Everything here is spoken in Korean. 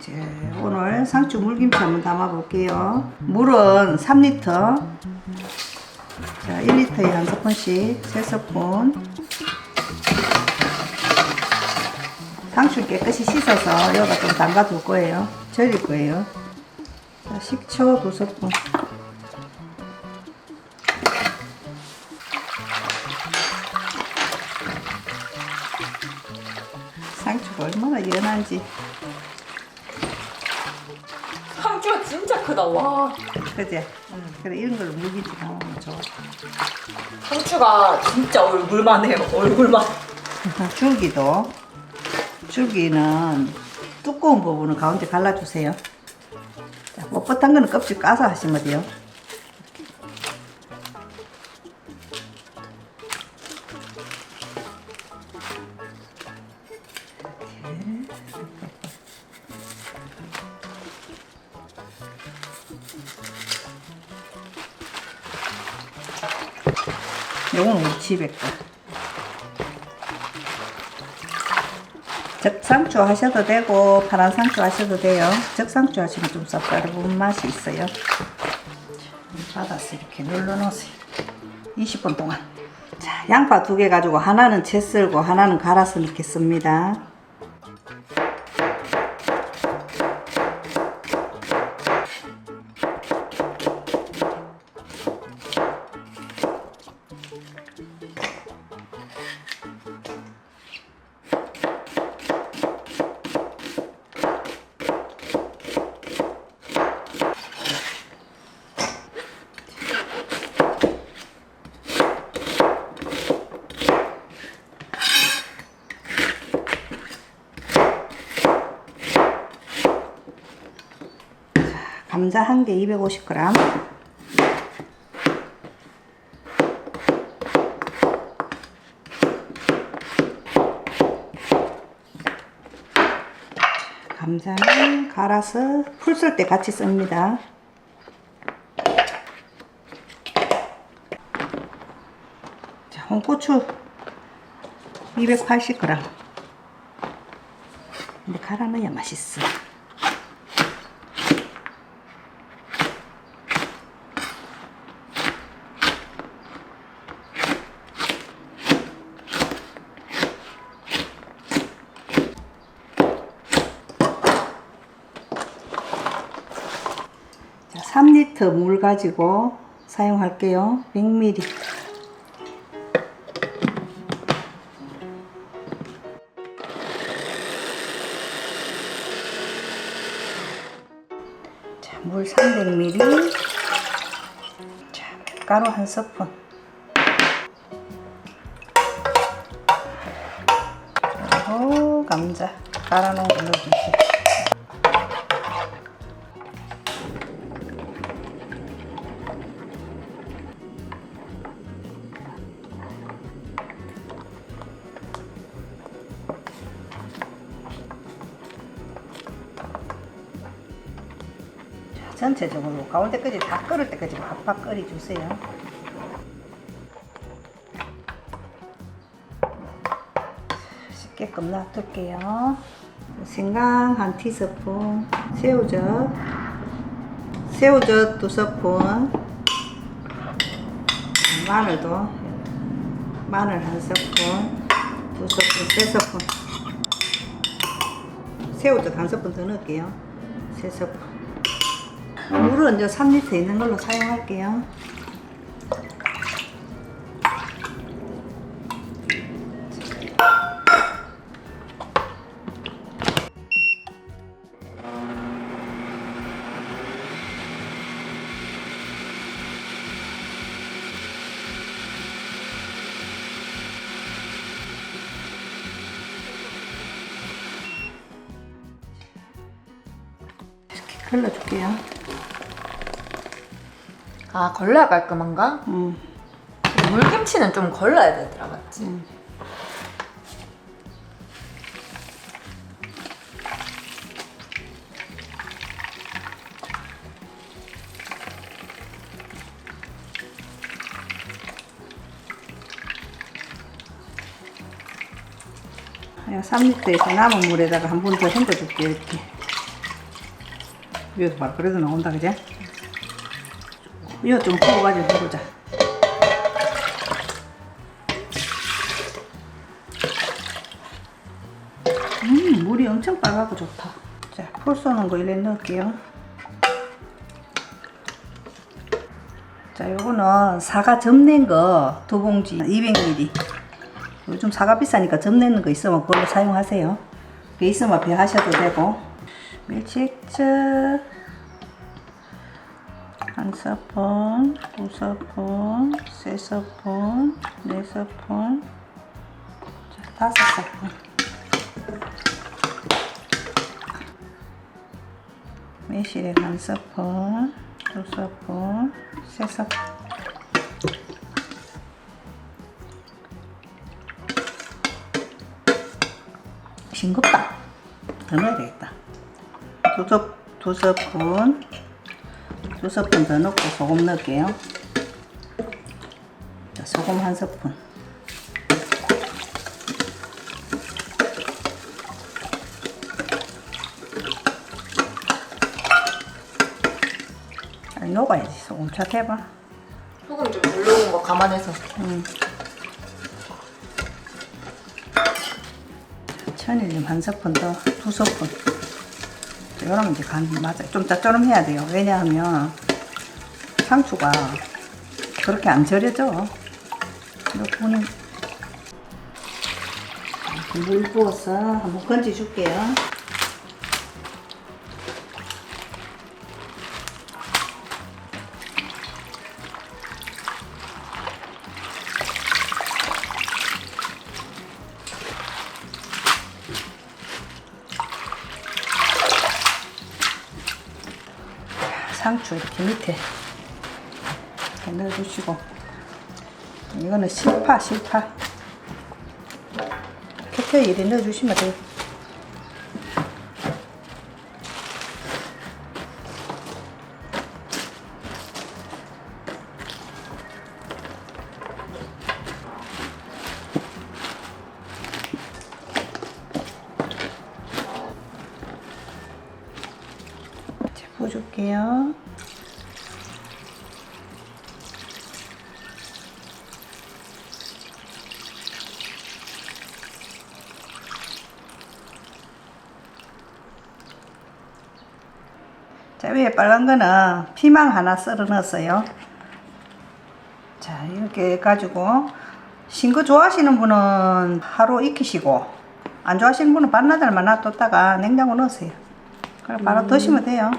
이제 오늘 상추 물김치 한번 담아 볼게요. 물은 3리터. 자, 1리터에 한 스푼씩, 3스푼. 상추 깨끗이 씻어서 여기다 좀 담가 둘 거예요. 절일 거예요. 자, 식초 2스푼. 상추가 얼마나 연한지. 진짜 크다 와 그지? 그래, 이런 걸로 물김치 담으면 좋아. 상추가 진짜 얼굴만 해요 얼굴만 줄기도 줄기는 두꺼운 부분을 가운데 갈라주세요. 자, 뻣뻣한 거는 껍질 까서 하시면 돼요. 요 우리 집에 거. 적상추 하셔도 되고 파란 상추 하셔도 돼요. 적상추 하시면 좀 쌉싸름한 맛이 있어요. 받아서 이렇게 눌러놓으세요. 20분 동안. 자, 양파 두 개 가지고 하나는 채 썰고 하나는 갈아서 넣겠습니다. 감자 한 개 250g. 감자는 갈아서 풀 쓸 때 같이 씁니다. 자, 홍고추 280g. 근데 갈아 넣어야 맛있어. 3리터 물 가지고 사용할게요. 100ml. 자, 물 300ml. 자, 가루 한 스푼. 그리고 감자 갈아놓은 거 넣어주세요. 전체적으로 가운데까지 다 끓을 때까지 팍팍 끓여주세요. 쉽게끔 놔둘게요. 생강 한 티스푼, 새우젓, 새우젓 두 스푼, 마늘도 마늘 한 스푼, 두 스푼, 세 스푼. 새우젓 한 스푼 더 넣을게요. 세 스푼. 물은 이제 3리터 있는 걸로 사용할게요. 이렇게 걸러줄게요. 아 걸러야 깔끔한가? 음. 물김치는 좀 걸러야 되더라 맞지? 음. 아, 3리터에서 남은 물에다가 한 번 더 헹궈줄게요, 이렇게. 위에도 바로 그래도 나온다 그제? 이거 좀 부어가지고 해보자. 음 물이 엄청 빨갛고 좋다. 자풀 쏘는 거 이래 넣을게요. 자 요거는 사과 점낸 거 두 봉지 200ml 요즘 사과 비싸니까 점내는 거 있으면 그걸로 사용하세요. 그 있으면 배하셔도 되고. 밀치액젓 한 스푼, 두 스푼, 세 스푼, 네 스푼, 자, 다섯 스푼. 매실액 한 스푼, 두 스푼, 세 스푼. 싱겁다. 더 넣어야 되겠다. 두, 스- 두 스푼, 두 스푼 더 넣고 소금 넣을게요. 자, 소금 한 스푼. 잘 녹아야지. 소금 차 해봐. 소금 좀 별로인 거 감안해서. 음. 천일님 한 스푼 더, 두 스푼. 이러면 이제 간 맞아요. 좀 짭조름해야 돼요. 왜냐하면 상추가 그렇게 안 절여져. 이렇게 보니 물 부어서 한번 건져 줄게요. 상추 이렇게 밑에 넣어주시고 이거는 실파 실파. 켜켜이 이렇게 넣어주시면 돼요 부어줄게요 자, 위에 빨간 거는 피망 하나 썰어 넣었어요. 자, 이렇게 해가지고, 신거 좋아하시는 분은 하루 익히시고, 안 좋아하시는 분은 반나절만 놔뒀다가 냉장고 넣으세요. 그럼 바로 드시면 돼요.